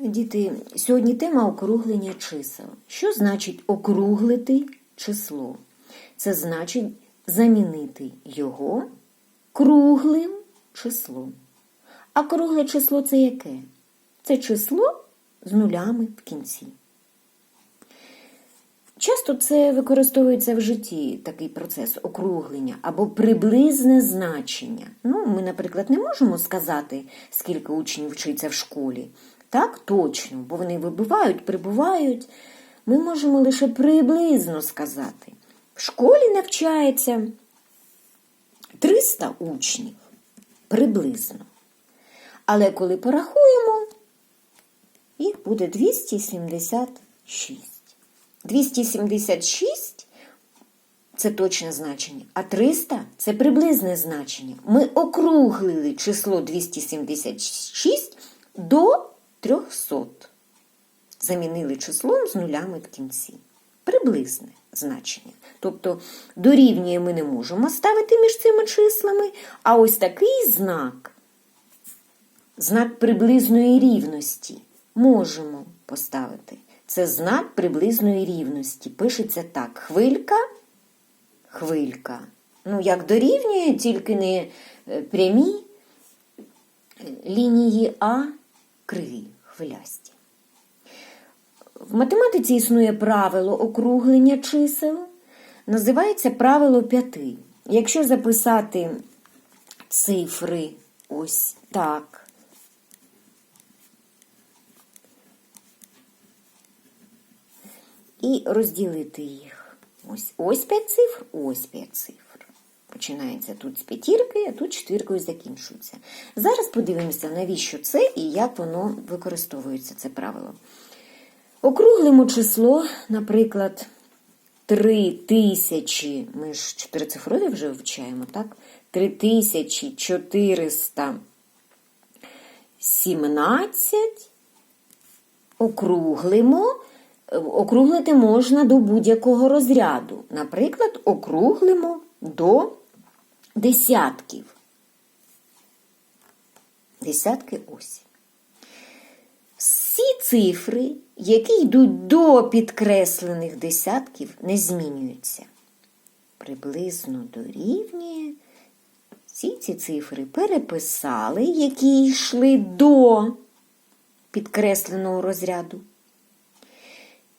Діти, сьогодні тема округлення чисел. Що значить округлити число? Це значить замінити його круглим числом. А кругле число це яке? Це число з нулями в кінці. Часто це використовується в житті такий процес округлення або приблизне значення. Ну, ми, наприклад, не можемо сказати, скільки учнів вчиться в школі. Так, точно, бо вони вибувають, прибувають. Ми можемо лише приблизно сказати. В школі навчається 300 учнів приблизно. Але коли порахуємо, їх буде 276. 276 це точне значення, а 300 це приблизне значення. Ми округлили число 276 до 300. Замінили числом з нулями в кінці. Приблизне значення. Тобто дорівнює ми не можемо ставити між цими числами, а ось такий знак, знак приблизної рівності, можемо поставити. Це знак приблизної рівності. Пишеться так: хвилька, хвилька. Ну, як дорівнює, тільки не е, прямі е, лінії, а криві, хвилясті. В математиці існує правило округлення чисел, називається правило п'яти. Якщо записати цифри ось так, і розділити їх. Ось ось 5 цифр, ось 5 цифр. Починається тут з п'ятірки, а тут четвіркою закінчується. Зараз подивимося, навіщо це і як воно використовується, це правило. Округлимо число, наприклад, 3000, ми ж чотирицифрові вже вивчаємо, так? 3417 округлимо. Округлити можна до будь-якого розряду. Наприклад, округлимо до десятків. Десятки ось. Всі цифри, які йдуть до підкреслених десятків, не змінюються. Приблизно дорівнює. Всі ці цифри переписали, які йшли до підкресленого розряду.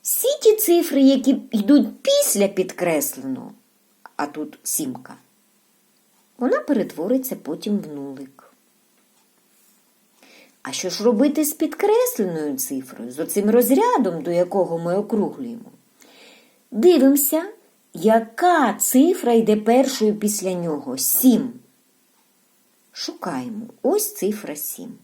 Всі ті цифри, які йдуть після підкресленого, а тут сімка, вона перетвориться потім в нулик. А що ж робити з підкресленою цифрою, з оцим розрядом, до якого ми округлюємо? Дивимося, яка цифра йде першою після нього? Сім. Шукаємо. Ось цифра 7.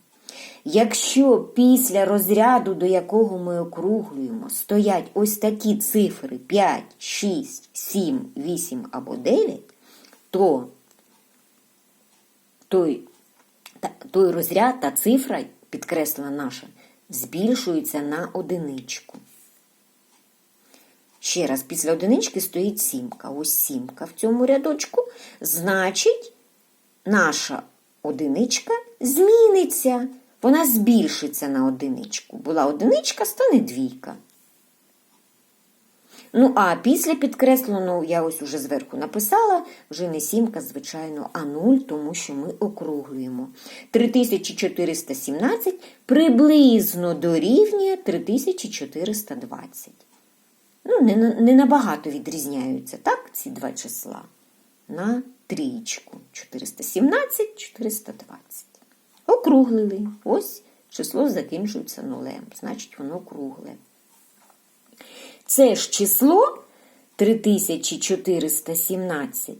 Якщо після розряду, до якого ми округлюємо, стоять ось такі цифри 5, 6, 7, 8 або 9, то той, той розряд та цифра, підкреслена наша, збільшується на одиничку. Ще раз, після одинички стоїть сімка. Ось сімка в цьому рядочку, значить, наша одиничка зміниться. Вона збільшиться на одиничку. Була одиничка, стане двійка. Ну, а після підкресленого, я ось уже зверху написала, вже не сімка, звичайно, а нуль, тому що ми округлюємо. 3417 приблизно дорівнює 3420. Ну, не, не набагато відрізняються, так, ці два числа. На трієчку. 417, 420. Округлили. Ось число закінчується нулем, значить, воно кругле. Це ж число 3417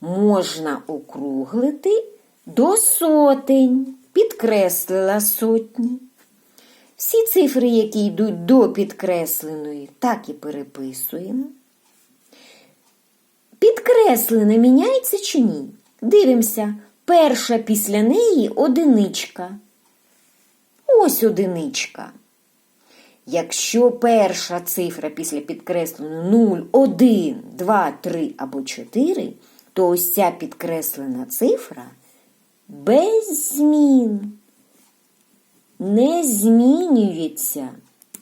можна округлити до сотень. Підкреслила сотні. Всі цифри, які йдуть до підкресленої, так і переписуємо. Підкреслене міняється чи ні? Дивимося. Перша після неї одиничка. Ось одиничка. Якщо перша цифра після підкресленої 0, 1, 2, 3 або 4, то ось ця підкреслена цифра без змін. не змінюється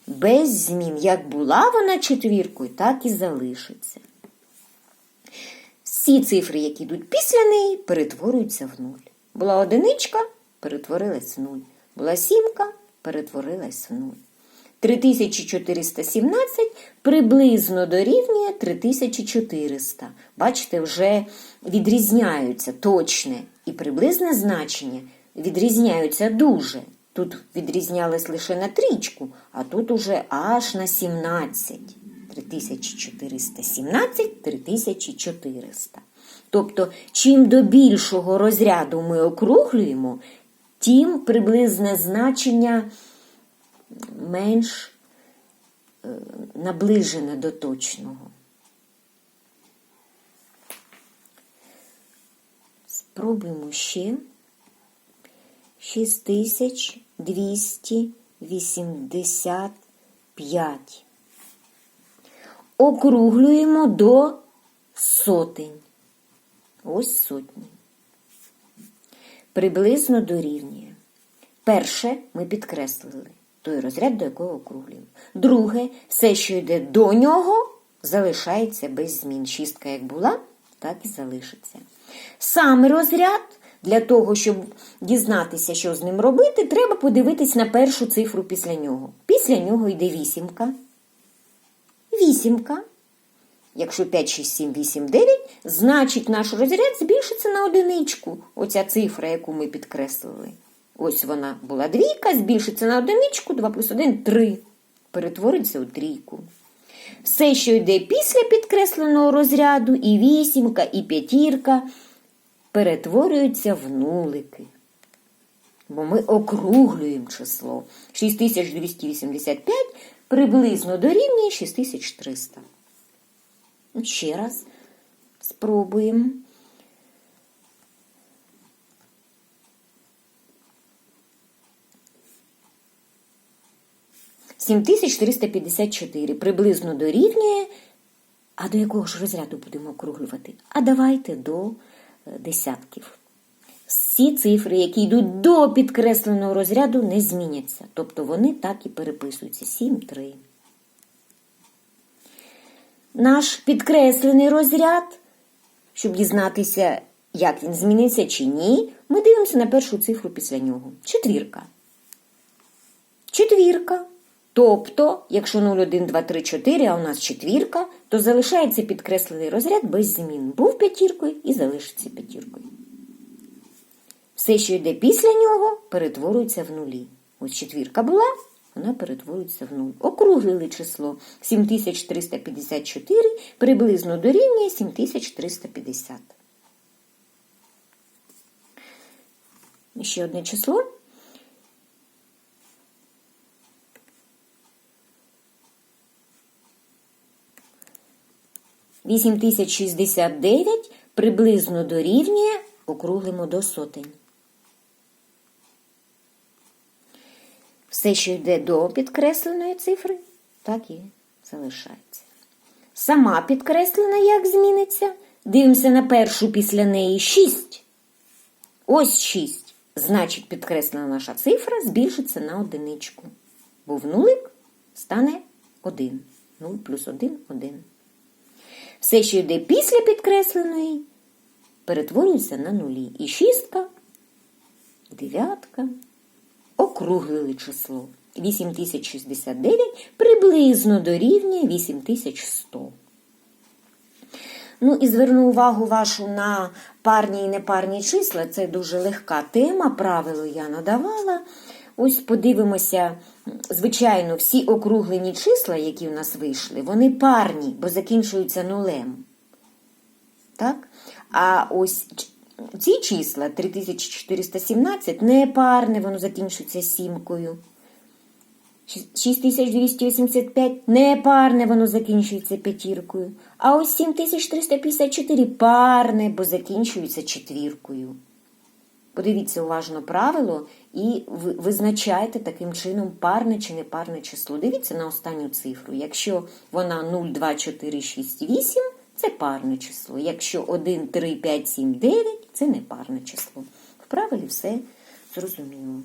без змін. Як була вона четвіркою, так і залишиться. Всі цифри, які йдуть після неї, перетворюються в нуль. Була одиничка, перетворилась в нуль. Була сімка, перетворилась в нуль. 3417 приблизно дорівнює 3400. Бачите, вже відрізняються точне і приблизне значення відрізняються дуже. Тут відрізнялись лише на трічку, а тут уже аж на 17. 3417, 3400. Тобто, чим до більшого розряду ми округлюємо, тим приблизне значення менш е, наближене до точного. Спробуємо ще 6285. Округлюємо до сотень. Ось сотні. Приблизно дорівнює. Перше ми підкреслили той розряд, до якого округлюємо. Друге, все, що йде до нього, залишається без змін. Шістка як була, так і залишиться. Саме розряд, для того, щоб дізнатися, що з ним робити, треба подивитись на першу цифру після нього. Після нього йде вісімка. Вісімка. Якщо 5, 6, 7, 8, 9, значить наш розряд збільшиться на одиничку. Оця цифра, яку ми підкреслили. Ось вона була двійка, збільшиться на одиничку, 2 плюс 1 – 3. Перетвориться у трійку. Все, що йде після підкресленого розряду, і вісімка, і п'ятірка, перетворюються в нулики. Бо ми округлюємо число. 6285 приблизно дорівнює 6300. Ще раз спробуємо. Сім тисяч 454 приблизно дорівнює. А до якого ж розряду будемо округлювати? А давайте до е, десятків. Всі цифри, які йдуть до підкресленого розряду, не зміняться. Тобто вони так і переписуються. 7, 3. Наш підкреслений розряд, щоб дізнатися, як він зміниться чи ні, ми дивимося на першу цифру після нього. Четвірка. Четвірка. Тобто, якщо 0, 1, 2, 3, 4, а у нас четвірка, то залишається підкреслений розряд без змін. Був п'ятіркою і залишиться п'ятіркою. Все, що йде після нього, перетворюється в нулі. Ось четвірка була, вона перетворюється в нуль. Округлили число 7354 приблизно дорівнює 7350. Ще одне число. Вісім тисяч шістдесят дев'ять приблизно дорівнює, округлимо до сотень. Все, що йде до підкресленої цифри, так і залишається. Сама підкреслена, як зміниться, дивимося на першу після неї 6. Ось 6. Значить, підкреслена наша цифра збільшиться на одиничку. Бо в нулик стане 1. 0 плюс 1 1. Все, що йде після підкресленої, перетворюється на нулі. І шістка, дев'ятка, округлили число. 8069 приблизно дорівнює 8100. Ну і зверну увагу вашу на парні і непарні числа. Це дуже легка тема, правило я надавала. Ось подивимося, звичайно, всі округлені числа, які в нас вийшли, вони парні, бо закінчуються нулем. Так? А ось ці числа 3417 не парне, воно закінчується сімкою. 6285 не парне, воно закінчується п'ятіркою. А ось 7354 парне, бо закінчується четвіркою. Подивіться уважно правило і визначайте таким чином парне чи непарне число. Дивіться на останню цифру. Якщо вона 0, 2, 4, 6, 8, це парне число. Якщо 1, 3, 5, 7, 9 це не парне число. В правилі все зрозуміло.